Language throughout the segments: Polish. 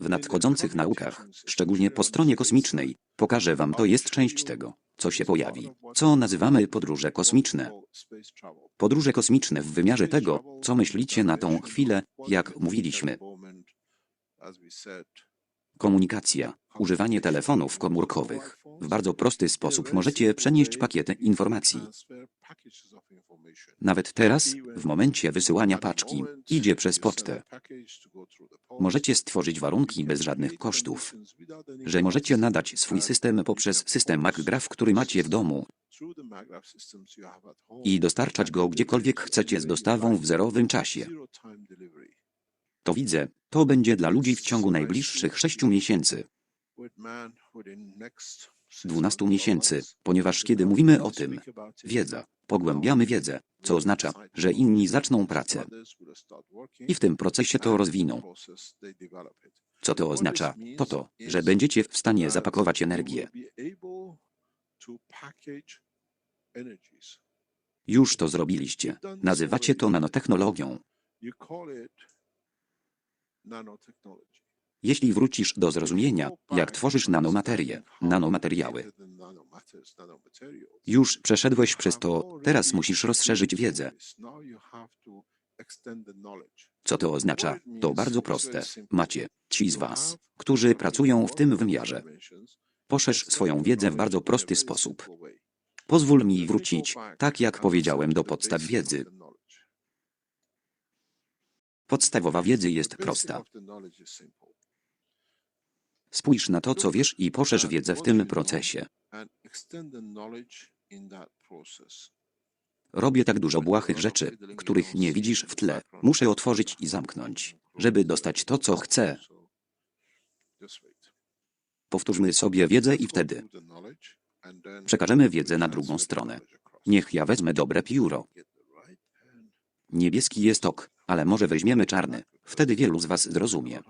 W nadchodzących naukach, szczególnie po stronie kosmicznej, pokażę wam to jest część tego, co się pojawi, co nazywamy podróże kosmiczne. Podróże kosmiczne w wymiarze tego, co myślicie na tą chwilę, jak mówiliśmy. Komunikacja, używanie telefonów komórkowych. W bardzo prosty sposób możecie przenieść pakiety informacji. Nawet teraz, w momencie wysyłania paczki, idzie przez pocztę. Możecie stworzyć warunki bez żadnych kosztów, że możecie nadać swój system poprzez system MacGraph, który macie w domu i dostarczać go gdziekolwiek chcecie z dostawą w zerowym czasie. To widzę, to będzie dla ludzi w ciągu najbliższych 6 miesięcy, 12 miesięcy, ponieważ kiedy mówimy o tym, wiedza, pogłębiamy wiedzę, co oznacza, że inni zaczną pracę i w tym procesie to rozwiną. Co to oznacza? To to, że będziecie w stanie zapakować energię. Już to zrobiliście. Nazywacie to nanotechnologią. Jeśli wrócisz do zrozumienia, jak tworzysz nanomaterię, nanomateriały, już przeszedłeś przez to, teraz musisz rozszerzyć wiedzę. Co to oznacza? To bardzo proste. Macie, ci z Was, którzy pracują w tym wymiarze. Poszerz swoją wiedzę w bardzo prosty sposób. Pozwól mi wrócić, tak jak powiedziałem, do podstaw wiedzy. Podstawowa wiedzy jest prosta. Spójrz na to, co wiesz i poszerz wiedzę w tym procesie. Robię tak dużo błahych rzeczy, których nie widzisz w tle. Muszę otworzyć i zamknąć, żeby dostać to, co chcę. Powtórzmy sobie wiedzę i wtedy przekażemy wiedzę na drugą stronę. Niech ja wezmę dobre pióro. Niebieski jest ok, ale może weźmiemy czarny. Wtedy wielu z was zrozumie.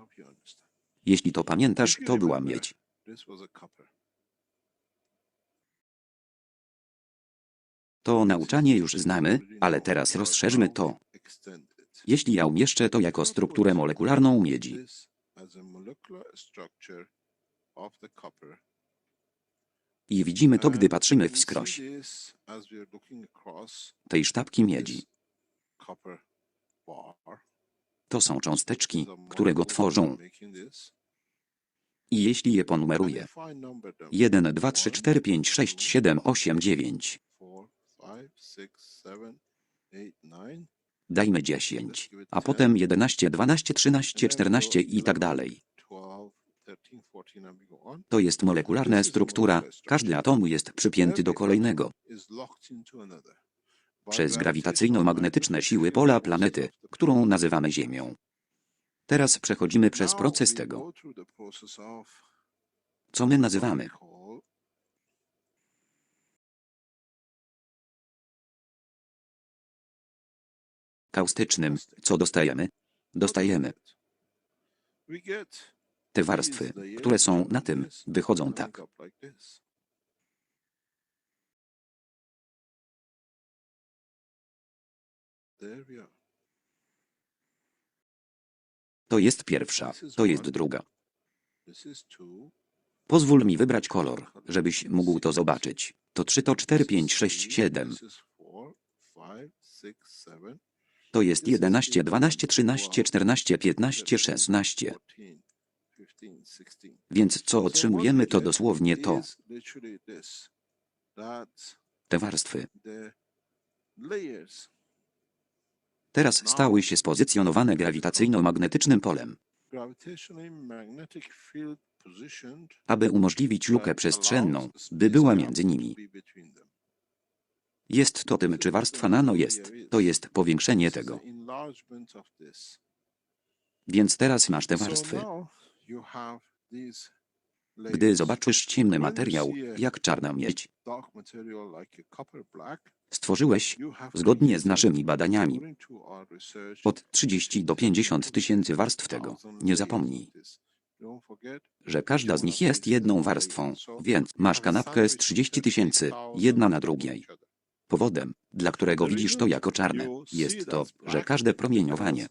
Jeśli to pamiętasz, to była miedź. To nauczanie już znamy, ale teraz rozszerzmy to. Jeśli ja umieszczę to jako strukturę molekularną miedzi, i widzimy to, gdy patrzymy wskroś. tej sztabki miedzi. To są cząsteczki, które go tworzą. I jeśli je ponumeruję 1, 2, 3, 4, 5, 6, 7, 8, 9, dajmy 10, a potem 11, 12, 13, 14 i tak dalej. To jest molekularna struktura, każdy atom jest przypięty do kolejnego przez grawitacyjno-magnetyczne siły pola planety, którą nazywamy Ziemią. Teraz przechodzimy przez proces tego, co my nazywamy kaustycznym. Co dostajemy? Dostajemy te warstwy, które są na tym, wychodzą tak. To jest pierwsza, to jest druga. Pozwól mi wybrać kolor, żebyś mógł to zobaczyć. To 3, to 4, 5, 6, 7. To jest 11, 12, 13, 14, 15, 16. Więc co otrzymujemy to dosłownie to. Te warstwy. Teraz stały się spozycjonowane grawitacyjno-magnetycznym polem. Aby umożliwić lukę przestrzenną, by była między nimi. Jest to tym, czy warstwa nano jest. To jest powiększenie tego. Więc teraz masz te warstwy. Gdy zobaczysz ciemny materiał, jak czarna miedź, stworzyłeś, zgodnie z naszymi badaniami, od 30 do 50 tysięcy warstw tego. Nie zapomnij, że każda z nich jest jedną warstwą, więc masz kanapkę z 30 tysięcy, jedna na drugiej. Powodem, dla którego widzisz to jako czarne, jest to, że każde promieniowanie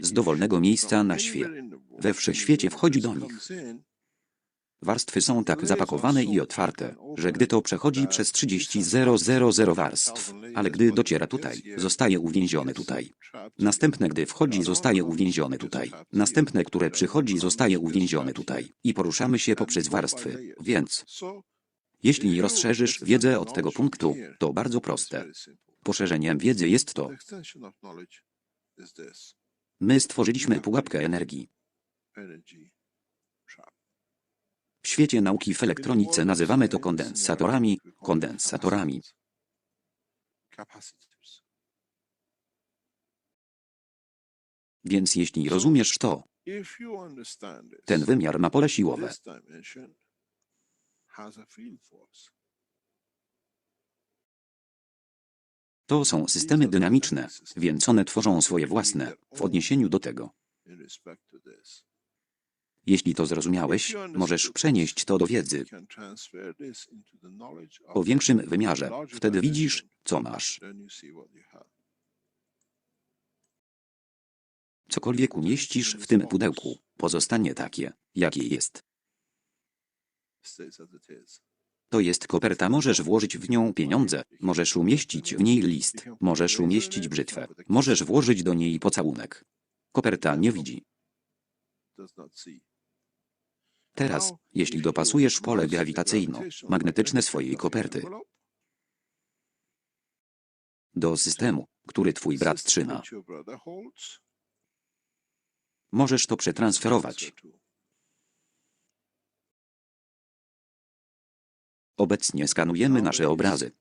z dowolnego miejsca na świecie we wszechświecie wchodzi do nich. Warstwy są tak zapakowane i otwarte, że gdy to przechodzi przez 30.000 warstw, ale gdy dociera tutaj, zostaje uwięzione tutaj. Następne, gdy wchodzi, zostaje uwięzione tutaj. Następne, które przychodzi, zostaje uwięzione tutaj. I poruszamy się poprzez warstwy. Więc, jeśli rozszerzysz wiedzę od tego punktu, to bardzo proste. Poszerzeniem wiedzy jest to, my stworzyliśmy pułapkę energii. Świecie nauki w elektronice nazywamy to kondensatorami, kondensatorami. Więc jeśli rozumiesz to, ten wymiar ma pole siłowe. To są systemy dynamiczne, więc one tworzą swoje własne w odniesieniu do tego. Jeśli to zrozumiałeś, możesz przenieść to do wiedzy o większym wymiarze. Wtedy widzisz, co masz. Cokolwiek umieścisz w tym pudełku, pozostanie takie, jakie jest. To jest koperta, możesz włożyć w nią pieniądze, możesz umieścić w niej list, możesz umieścić brzytwę, możesz włożyć do niej pocałunek. Koperta nie widzi. Teraz, jeśli dopasujesz pole grawitacyjno-magnetyczne swojej koperty. do systemu, który twój brat trzyma, możesz to przetransferować. Obecnie skanujemy nasze obrazy.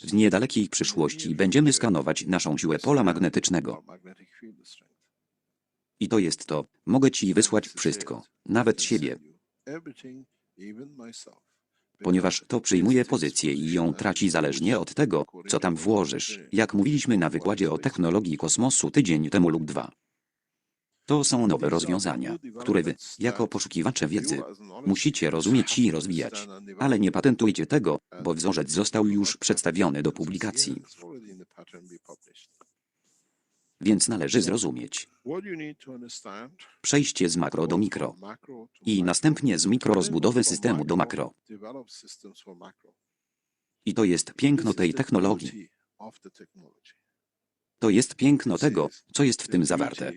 W niedalekiej przyszłości będziemy skanować naszą siłę pola magnetycznego. I to jest to, mogę ci wysłać wszystko, nawet siebie, ponieważ to przyjmuje pozycję i ją traci zależnie od tego, co tam włożysz, jak mówiliśmy na wykładzie o technologii kosmosu tydzień temu lub dwa. To są nowe rozwiązania, które wy, jako poszukiwacze wiedzy, musicie rozumieć i rozwijać. Ale nie patentujcie tego, bo wzorzec został już przedstawiony do publikacji. Więc należy zrozumieć przejście z makro do mikro i następnie z mikro rozbudowę systemu do makro. I to jest piękno tej technologii. To jest piękno tego, co jest w tym zawarte.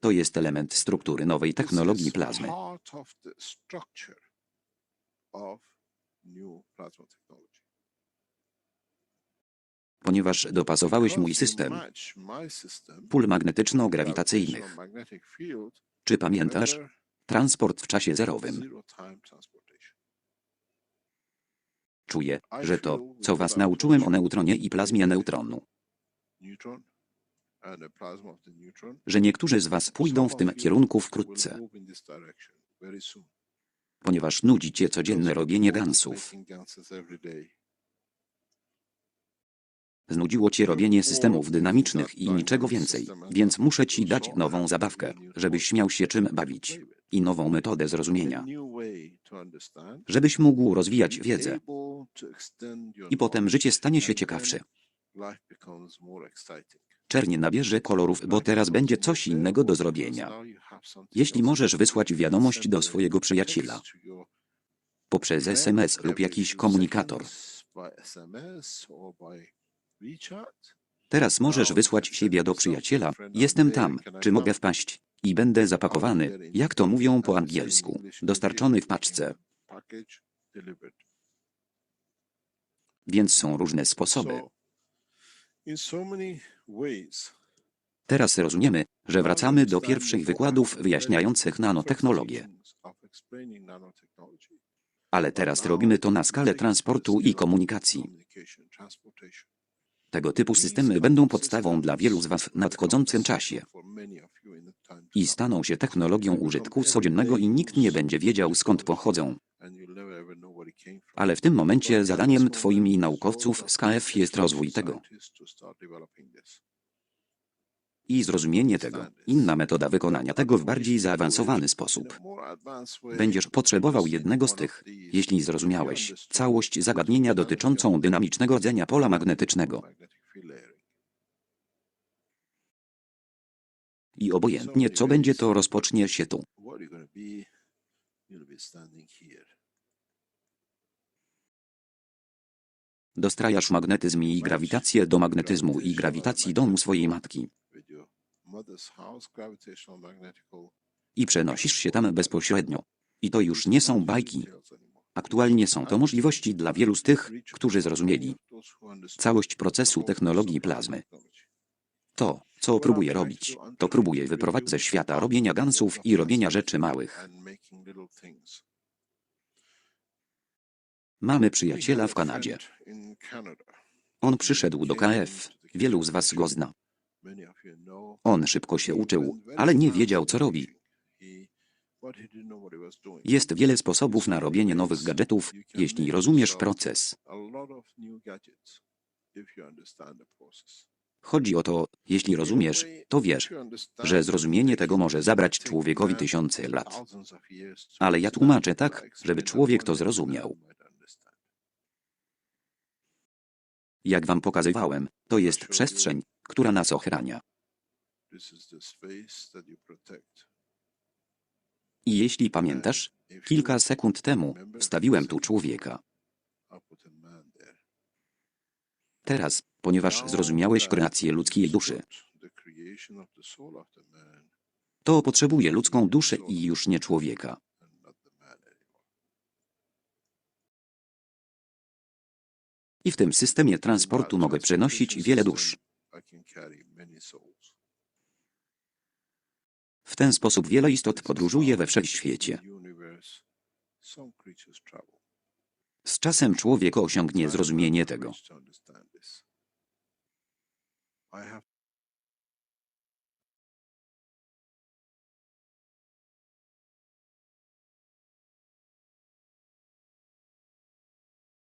To jest element struktury nowej technologii plazmy. Ponieważ dopasowałeś mój system pól magnetyczno-grawitacyjnych. Czy pamiętasz? Transport w czasie zerowym. Czuję, że to, co was nauczyłem o neutronie i plazmie neutronu, że niektórzy z was pójdą w tym kierunku wkrótce, ponieważ nudzi cię codzienne robienie gansów. Znudziło cię robienie systemów dynamicznych i niczego więcej, więc muszę ci dać nową zabawkę, żebyś miał się czym bawić i nową metodę zrozumienia, żebyś mógł rozwijać wiedzę i potem życie stanie się ciekawsze. Czerń nabierze kolorów, bo teraz będzie coś innego do zrobienia. Jeśli możesz wysłać wiadomość do swojego przyjaciela poprzez SMS lub jakiś komunikator, teraz możesz wysłać siebie do przyjaciela. Jestem tam, czy mogę wpaść? I będę zapakowany, jak to mówią po angielsku, dostarczony w paczce. Więc są różne sposoby. Teraz rozumiemy, że wracamy do pierwszych wykładów wyjaśniających nanotechnologię. Ale teraz robimy to na skalę transportu i komunikacji. Tego typu systemy będą podstawą dla wielu z Was w nadchodzącym czasie i staną się technologią użytku codziennego i nikt nie będzie wiedział skąd pochodzą. Ale w tym momencie zadaniem Twoim i naukowców z KF jest rozwój tego i zrozumienie tego. Inna metoda wykonania tego w bardziej zaawansowany sposób. Będziesz potrzebował jednego z tych, jeśli zrozumiałeś całość zagadnienia dotyczącą dynamicznego rdzenia pola magnetycznego. I obojętnie co będzie, to rozpocznie się tu. Dostrajasz magnetyzm i grawitację do magnetyzmu i grawitacji domu swojej matki. I przenosisz się tam bezpośrednio. I to już nie są bajki. Aktualnie są to możliwości dla wielu z tych, którzy zrozumieli całość procesu technologii plazmy. To, co próbuję robić, to próbuję wyprowadzić ze świata robienia gansów i robienia rzeczy małych. Mamy przyjaciela w Kanadzie. On przyszedł do KF. Wielu z was go zna. On szybko się uczył, ale nie wiedział, co robi. Jest wiele sposobów na robienie nowych gadżetów, jeśli rozumiesz proces. Chodzi o to, jeśli rozumiesz, to wiesz, że zrozumienie tego może zabrać człowiekowi tysiące lat. Ale ja tłumaczę tak, żeby człowiek to zrozumiał. Jak wam pokazywałem, to jest przestrzeń, która nas ochrania. I jeśli pamiętasz, kilka sekund temu wstawiłem tu człowieka. Teraz, ponieważ zrozumiałeś kreację ludzkiej duszy, to potrzebuje ludzką duszę i już nie człowieka. I w tym systemie transportu mogę przenosić wiele dusz. W ten sposób wiele istot podróżuje we wszechświecie. Z czasem człowiek osiągnie zrozumienie tego.